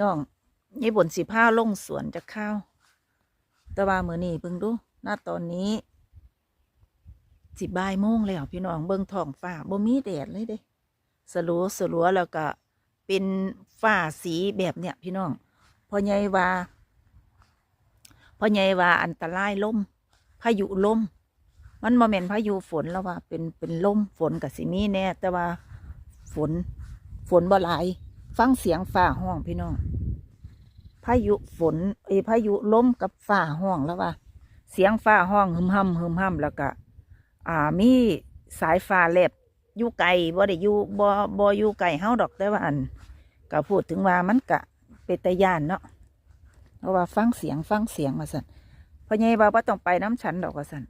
น้องยี่บนสิผ้าลงสวนจะข้าวต่ว่ามือนี่เบิ่งดูหน้าตอนนี้สิบ่ายโมงแล้วพี่น้องเบิ่งท้องฟ้าบ่มีแดดเลยเด้สลัวสลัวแล้วก็เป็นฝ้าสีแบบเนี้ยพี่น้องพอใหญ่ว่าพอใหญ่ว่าอันตรายลมพายุลมมันโมเมนพายุฝนแล้วว่าเป็นเป็นลมฝนกับสิมีแน่แต่ว่าฝนฝนบ่หลาย ฟังเสียงฝ่าห้องพี่น้อง พายุฝนเอยพายุล้มกับฝ่าห้องแล้วว่า เสียงฝ่าห้องหึมห้ำหึมห้ำแล้วก็อ่ามีสายฟ้าแลบอยู่ไกลบ่ได้อยู่บ่บ่อยู่ไกลเฮาดอกแต่ว่าอันก็พูดถึงว่ามันกะเป็นตะยานเนาะเพราะว่าฟังเสียงฟังเสียงว่าสั่นพ่อใหญ่ว่าบ่ต้องไปน้ำฉันดอกว่าสั่น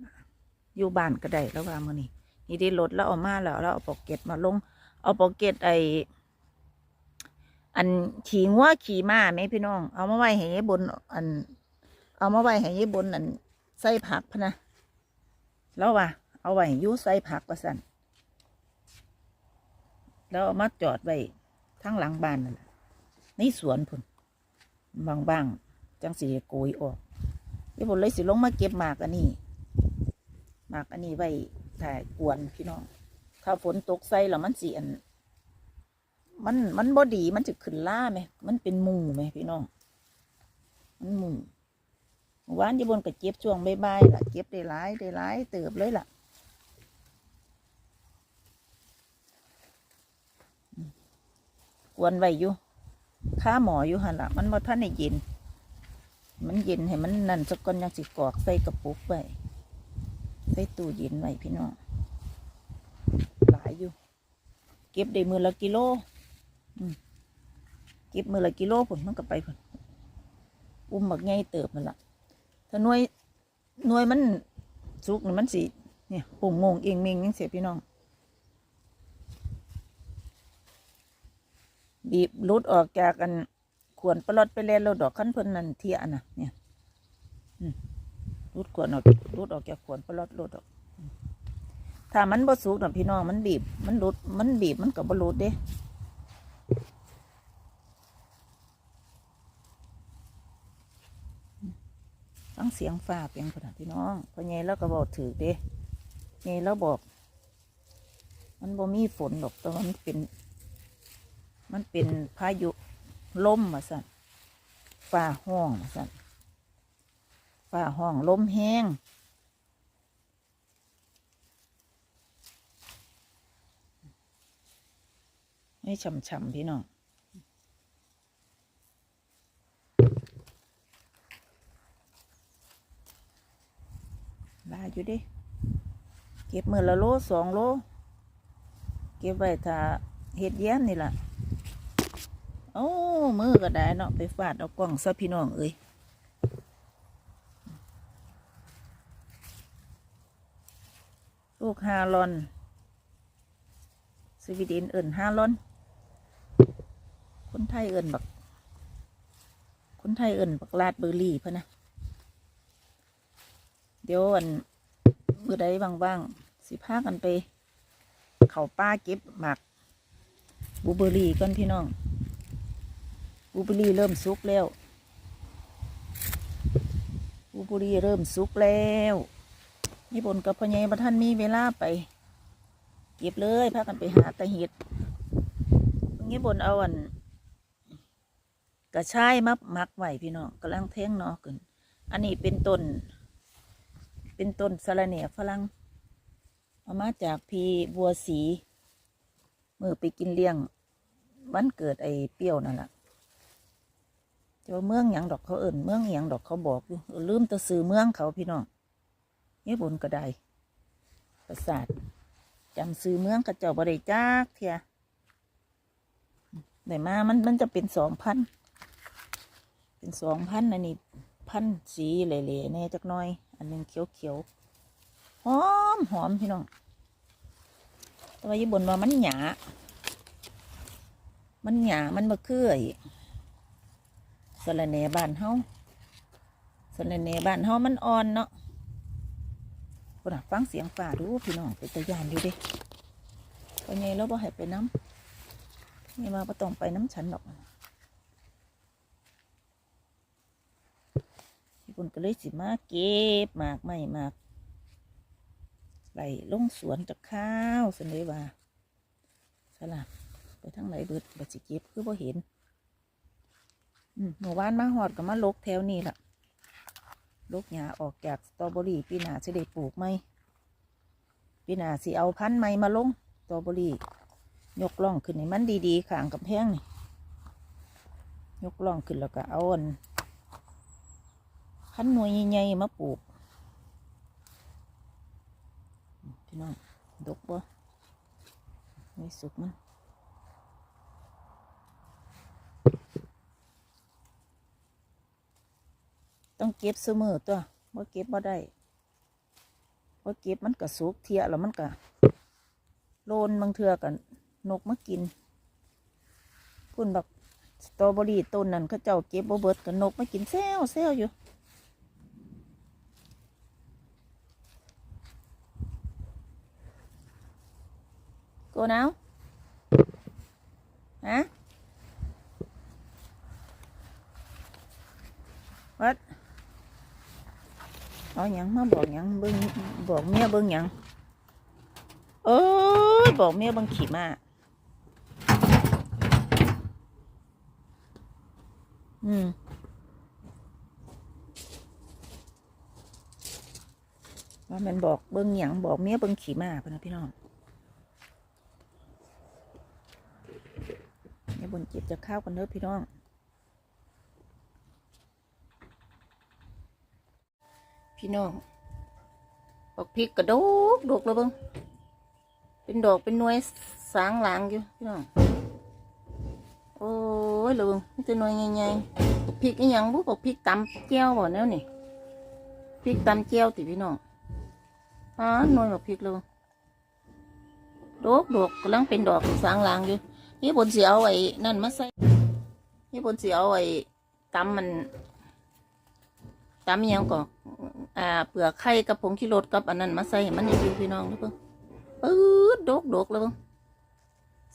อยู่บ้านก็ได้แล้วว่ามื้อนี้นี่ได้รถแล้วเออกมาแล้วแล้วเอาปอกเก็ตมาลง เอาปอกเก็ตไอ อันขี่งัวขี่ม้าไหมพี่น้อง เอามาไว้ให้ยายบน อัน เอามาไว้ให้ยายบนอันใส่ผักพะนะแล้วว่าเอาไว้ให้ยูใส่ผักว่าสั่นแล้วเอามาจอดไว้ทั้งหลังบ้านนั่นแหละในสวนพุ่นบางบางๆจังสีโกยออกยี่ผมเลยสิลงมาเก็บหมากอันนี้หมากอันนี้ไว้ถ่ายกวนพี่น้อง ถ้าฝนตกใส่แล้วมันสีอัน มันมันบอดีมันจะขึ้นล่าไหมมันเป็นหมูไหมพี่น้อง มันหมู่เมื่อวานยี่บนก็เก็บช่วงใบๆล่ะเก็บได้หลายได้หลายเติบเลยล่ะกวนไว้อยู่ค่าหมออยู่หันละมันบ่ท่านให้เย็น มันเย็นให้มันนั่นสักก่อนยังสิกอกใส่กระปุกไว้ใส่ตู้เย็นไว้พี่น้องหลายอยู่ เก็บได้มือละกิโล เก็บมือละกิโลผลมันก็ไปผลอุ้มบักไงเติบมันละถ้าหน่วยหน่วยมันสุกนี่มันสิเนี่ยปุ่งงงเองเมงยังเสียพี่น้อง บีบรุดออกจากกันขวนปลอดไปแล้วเราดอกขั้นเพิ่นนั่นเทียน่ะ เนี่ยรุดขวนออกรุดออกจากขวนปลอดรุดออกถ้ามันบ่สุกน่ะพี่น้องมันบีบ มันรุดมันบีบมันก็บ่รุดเด้ ฟังเสียงฟ้าเพียงพอนพี่น้องพอไงแล้วก็บอกถือเด้ไงแล้วบอก มันบ่มีฝนดอกแต่มันเป็น มันเป็นพายุลมมาสั่นฟ้าห้องมาสั่นฟ้าห้องลมแห้งให้ช่ำๆพี่น้อง อยู่เดิเก็บมือละโลสองโล เก็บไว้ถ้าเฮ็ดแย้มนี่ล่ะโอ้มือก็ได้เนาะไปฟาดเอากล้องซะพี่น้องเอ้ยลูกฮาลอนสวีเดนเอิ่นฮาลอน คนไทยเอิ่นบัก คนไทยเอิ่นบักลาดเบอร์รี่เพะนะ เดี๋ยวอัน อใดว่างๆสิพากันไป เขาป้าเก็บหมักบูเบอร์รี่ก่อนพี่น้องบูเบอร์รี่เริ่มสุกแล้วบูเบอร์รี่เริ่มสุกแล้วญี่ปุ่นกับพ่อใหญ่บัท่านมีเวลาไป เก็บเลยพากันไปหาตะเห็ดญี่ปุ่นเอาอันกระชายมาหมักไหวพี่น้องกำลังแทงนอขึ้นอันนี้เป็นต้น เป็นต้นสะระเหน่ฝรั่งเอามาจากพีบัวสีมือไปกินเลี้ยงวันเกิดไอ้เปรี้ยวนั่นแหละจะว่าเมืองหยังดอกเขาเอิ่นเมืองหยังดอกเขาบอกอยู่ลืมตะซื้อเมืองเขาพี่น้องญี่ปุ่นก็ไดประสาทจำซื้อเมืองกระเจ้าบริจักเทียได้มามันมันจะเป็นสองพันเป็นสองพันอันนี้พันสีเหล่ๆแน่จักน้อย อันหนึงเขียวๆหอมหอมพี่น้องแต่ว่าญี่ปุ่นว่ามันหยา มันหยา มันมาคือไอ้สะระแหน่บ้านเฮาสะระแหน่บ้านเฮามันอ่อนเนาะคนน่ะฟังเสียงฝ่าดูพี่น้องเป็นตะยานอยู่เดิไปไงแล้วบ่ให้ไปน้ำไม่มาบ่ต้องไปน้ำฉันหรอก พี่ปุ่นก็เลยสิมาเก็บหมากไม่หมากไหลลงสวนจากข้าวสันเลยว่าสลับไปทางไหนเบิดบัสิเก็บคือบ่เห็นอืมเมื่อวานมาหอดกับมาลกแถวนี้ล่ะลกหญ้าออกจากสตรอเบอรี่ปีหนาจะได้ปลูกไหมปีหนาสิเอาพันธุ์ใหม่มาลงสตรอเบอรี่ยกล่องขึ้นให้มันดีๆขางกับแพงนี่ยกล่องขึ้นแล้วก็เอาอัน พันหน่วยใหญ่ๆมาปลูกพี่น้องดกบ่ไม่สุกมันต้องเก็บเสมอตัวว่าเก็บบ่ได้ว่าเก็บมันก็สุกเทียแล้วมันก็โลนบางเทือกันนกมากินพุ่นบักสตรอเบอรี่ต้นนั้นเขาเจ้าเก็บบ่เบิดกันนกมากินแซวแซวอยู่ โกนาวฮะ What เอาหยังมาบอกหยังเบิ่งบอกเมียเบิ่งหยังเอ้ยบอกเมียเบิ่งขี่มาอืมว่ามันบอกเบิ่งหยังบอกเมียเบิ่งขี่มาพะนะพี่น้อง เนี่ยบจิบจะข้าวกันเด้อพี่น้อง พี่น้องบอกพริกกระดกดกแล้วเบิ้งเป็นดอกเป็นหน่วยสางหลางอยู่พี่น้อง โอ้ยแล้วเบิ้งนี่จะหน่วยใหญ่ๆบอกพริกอีหยังบุบอกพริกตำแก้วบ่แนวนี่พริกตำแก้วติพี่น้องอ๋อหน่วยบอกพริกแล้วดกดกกำลังเป็นดอกสางหลางอยู่ นี่บนเสียเอาไอ้นั่นมาใส่นี่บนเสียเอาไอ้ตำมันตำอิหยังก่อนอ่าเปลือกไข่กับผงขี้รสกับอันนั้นมาใส่มันอยู่พี่น้องนะเพิ่งปื๊ดดกดกแล้วเพิ่ง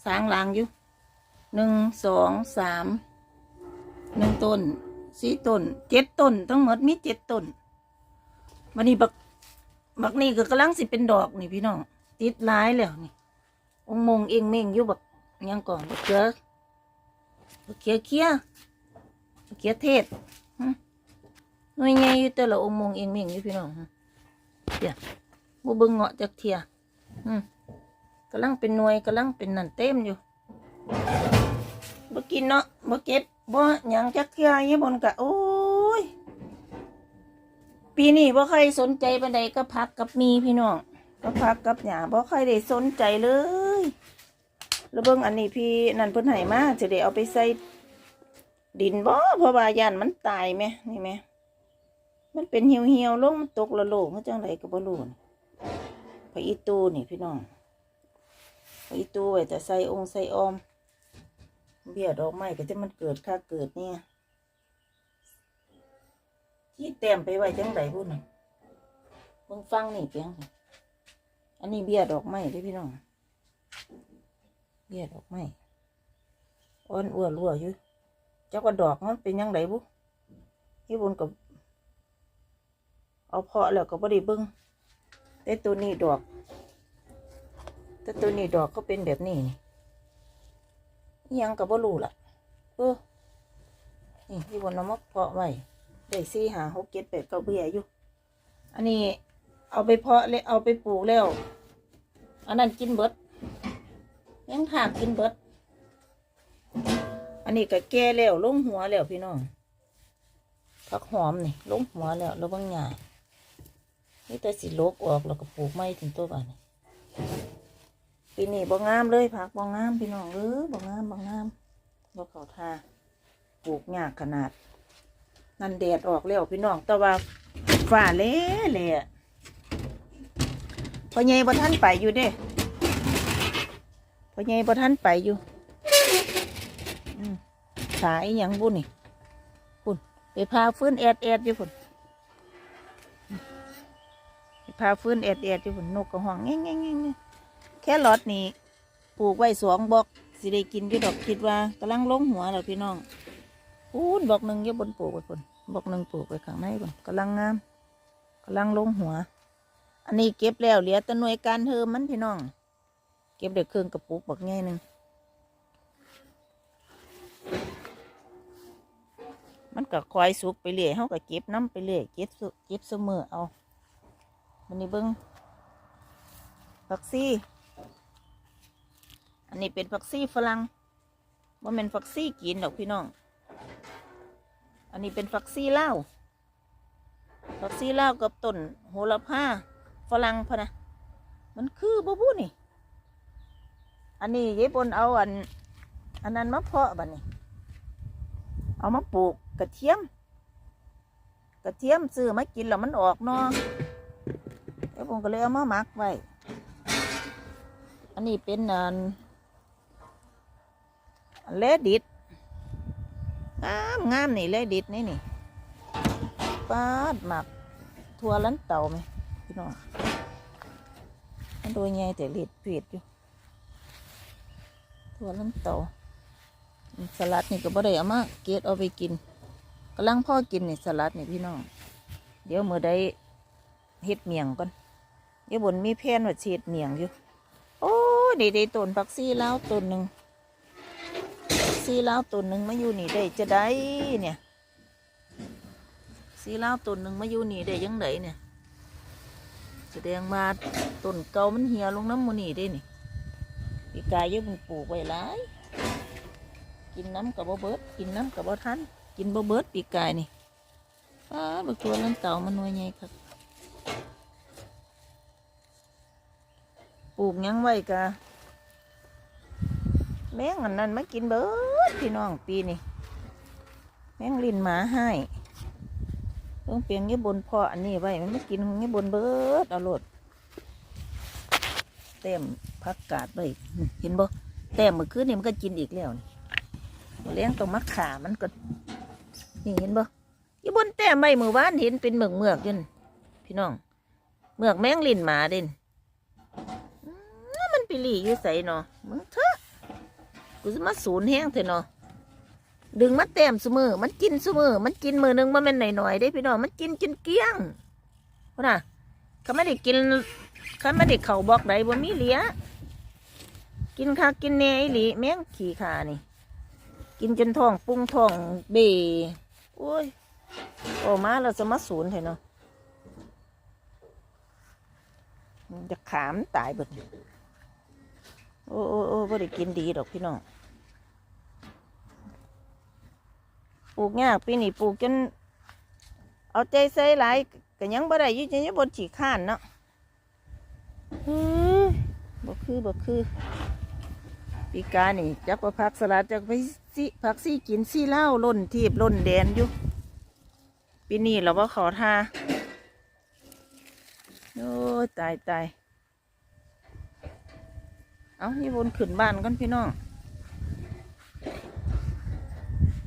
สางลางอยู่หนึ่งสองสามหนึ่งต้นสี่ต้นเจ็ดต้นทั้งหมดมีเจ็ดต้นวันนี้บักบักนี่ก็กำลังสิเป็นดอกนี่พี่น้องติดหลายแล้วนี่องมงเองเม่งอยู่บัก ยังก่อนบักเขือบักเขียเคียบักเขียเทศหน่วยใหญ่อยู่แต่ละองค์มงเองเม่งอยู่พี่น้องเดี๋ยวบ่เบิ่งเงาะจากเทียอืมกำลังเป็นหน่วยกำลังเป็นนั่นเต็มอยู่บ่กินเนาะบ่เก็บบ่หยังจักเทียยี่บนกะโอ้ย ปีนี้บ่ใครสนใจปานใดก็พักกับมีพี่น้องก็พักกับหยาบ่ใครได้สนใจเลย แล้วเบิ่งอันนี้พี่นั่นเพิ่นให้มาจะได้เอาไปใส่ดินบ่เพราะว่าย่านมันตายแม่นี่แม่มันเป็นเหี่ยวเหี่ยวลงมันตกละโลกมันจังไรก็บ่รู้นี่พระอีตูนี่พี่น้องพระอีตูไว้แต่ใส่องค์ใส่ออม เบี้ยดอกไม้ก็จะมันเกิดค่าเกิดเนี่ยที่แต้มไปไว้จังไรพูดน่ะมึงฟังนี่เพียงอันนี้เบี้ยดอกไม้เด้พี่น้อง เบี้ยดอกไม้อ่อนอ้วนรัวอยู่เจ้าก็ดอกมันเป็นยังไงบุที่บนกับเอาเพาะแล้วก็บ่ได้เบิ่งแต่ตัวนี้ดอกแต่ตัวนี้ดอกก็เป็นแบบนี้ยังก็บ่รู้ล่ะเออนี่ที่บนเอามาเพาะไว้ได้สี่หาหกเจ็ดแปดก้าเบี้ยอยู่ อันนี้เอาไปเพาะเลยเอาไปปลูกแล้ว อันนั้นกินเบิด ยังถากกินเบิด อันนี้ก็แก่แล้วลงหัวแล้วพี่น้องผักหอมนี่ลงหัวแล้วแล้วบางอย่างนี่แต่สิโลกออกแล้วก็ปลูกไม้ถึงตัวบ้านนี่ปีนี้บ่งามเลยผักบ่งามพี่น้องเออบ่งามบ่งามบ่เขาทาปลูกยากขนาด นั่นแดดออกแล้วพี่น้องแต่ว่าฝ่าเละเละพ่อใหญ่บ่ท่านไปอยู่เด้ พ่อใหญ่บ่ท่านไปอยู่สายอหยังบุนี่ไปพาฟื้นแอดแอดอยู่พุ่นไปพาฟื้นแอดแอดอยู่พุ่นนกกระห้องแง่งแง่งแง่งแง่งแค่หลอดนี่ปลูกไว้สองบอกสิได้กินอยู่ดอกคิดว่ากำลังลงหัวแล้วพี่น้องพูนบอกหนึ่งอยู่บนปลูกไว้พุ่นบอกหนึ่งปลูกไปข้างในก่อนกำลังงามกำลังลงหัว อันนี้เก็บแล้วเหลือแต่หน่วยการเทอมมันพี่น้อง เก็บเด็กเครื่องกระปุกบักง่ายหนึ่งมันก็คอยสุกไปเรื่อยเขาก็เก็บน้ำไปเรื่อยเก็บสุเก็บเสมอเอามันนี่เบิ้งผักซี่ อันนี้เป็นผักซี่ฝรั่งว่าเป็นผักซี่กินดอกพี่น้อง อันนี้เป็นผักซี่เลาผักซี่เลากับต้นโหระพาฝรั่งพะนะ มันคือบ่บูนี่ อันนี้ยายปนเอาอัน อันนั้นมาเพาะบัดนี้ เอามาปลูกกระเทียม กระเทียมซื้อมากินแล้วมันออกเนอยายปนก็เลยเอามาหมักไว้ อันนี้เป็นอันอันเลดิดงามงามนี่เลดิดนี่นี่ปาดหมักทัวลันเต่าไหมพี่น้องมันตัวใหญ่แต่เล็ดเปียดอยู่ ตัวลังโตสลัดนี่ก็บ่ได้เอามาเกตเอาไปกินกำลังพ่อกินนี่สลัดนี่พี่น้อง เดี๋ยวเมื่อได้เฮ็ดเมียงก่อนเดี๋ยวบนมีแพนว่าเฮ็ดเมียงอยู่ โอ้ดีได้ต้นผักซีลาวต้นหนึ่งซีลาวต้นหนึ่งมาอยู่นี่ได้จะได้เนี่ยซีแลาวต้นหนึ่งมาอยู่นี่ได้ยังไงเนี่ยแสดงมาต้นเก่ามันเหี่ยวลงน้ำหมูนี่ได้นี่ ปีกายอยังมันปลูกไว้หลายกินน้ำกับบ่เบิดกินน้ำกับบ่ทันกินบ่เบิดปีกายนี่ป้าบักตัวนั้นเต่ามันน่วยใหญ่ครับปลูกยังไว้กะแมงอันนั้นมากินเบิดพี่น้องปีนี่แมงลินหมาให้ต้องเปลี่ยงเงี้ยบนพ่ออันนี้ไว้มันไม่กินเงี้ยบนเบิดเอาโลด เต็มพักกาดไว้เห็นบ่แต้มเมื่อคืนนี่มันก็กินอีกแล้วนี่เลี้ยงตรงมักขามันก็นี่เห็นบ่ยี่บนแต้มใบมือวานเห็นเป็นเมือกเมือกๆอยันพี่น้อง เมือกแมงลินหมาเด่นมันไปหลีอยู่ใส่เนาะมึงเถอะกูจะมาสูนย์แห้งเถอะเนาะดึงมาแต้มสมือ มันกินสมือ มันกินมือหนึงมันเป็นหน่อยๆได้พี่น้อง มันกินจนเกี้ยงนน่ะเขาไม่ได้กิน ขาไม่ได้เขาบอกใดบ่มีเหลียกินข้าวกินเนยหลีแม่งขี่ขานี่ กินจนท้องปุ้งท้องเบโอ้ยโอ้มาเราจะมาสูนย์เถอะเนาะจะขามตายเบิดโอ้โอ้โอ้บ่ได้กินดีดอกพี่น้องปลูกยากปีนี้ปลูกจน เอาใจใส่หลายก็ยังบ่ได้ยิ่งยังบนฉีข้านเนาะเฮ้ยบ่ คือบ่คือปีกานี่จักว่าผักสลัดจักไปสิผักซี่กินซี่เหล้าล่นทีบล่นแดนอยู่ปีนี้เราว่าขอทาโอ้ตายตายเอานี่บนขึ้นบ้านกันพี่น้อง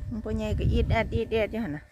มันพ่อใหญ่ก็อีดแอดอีดแอดอยู่หันน่ะ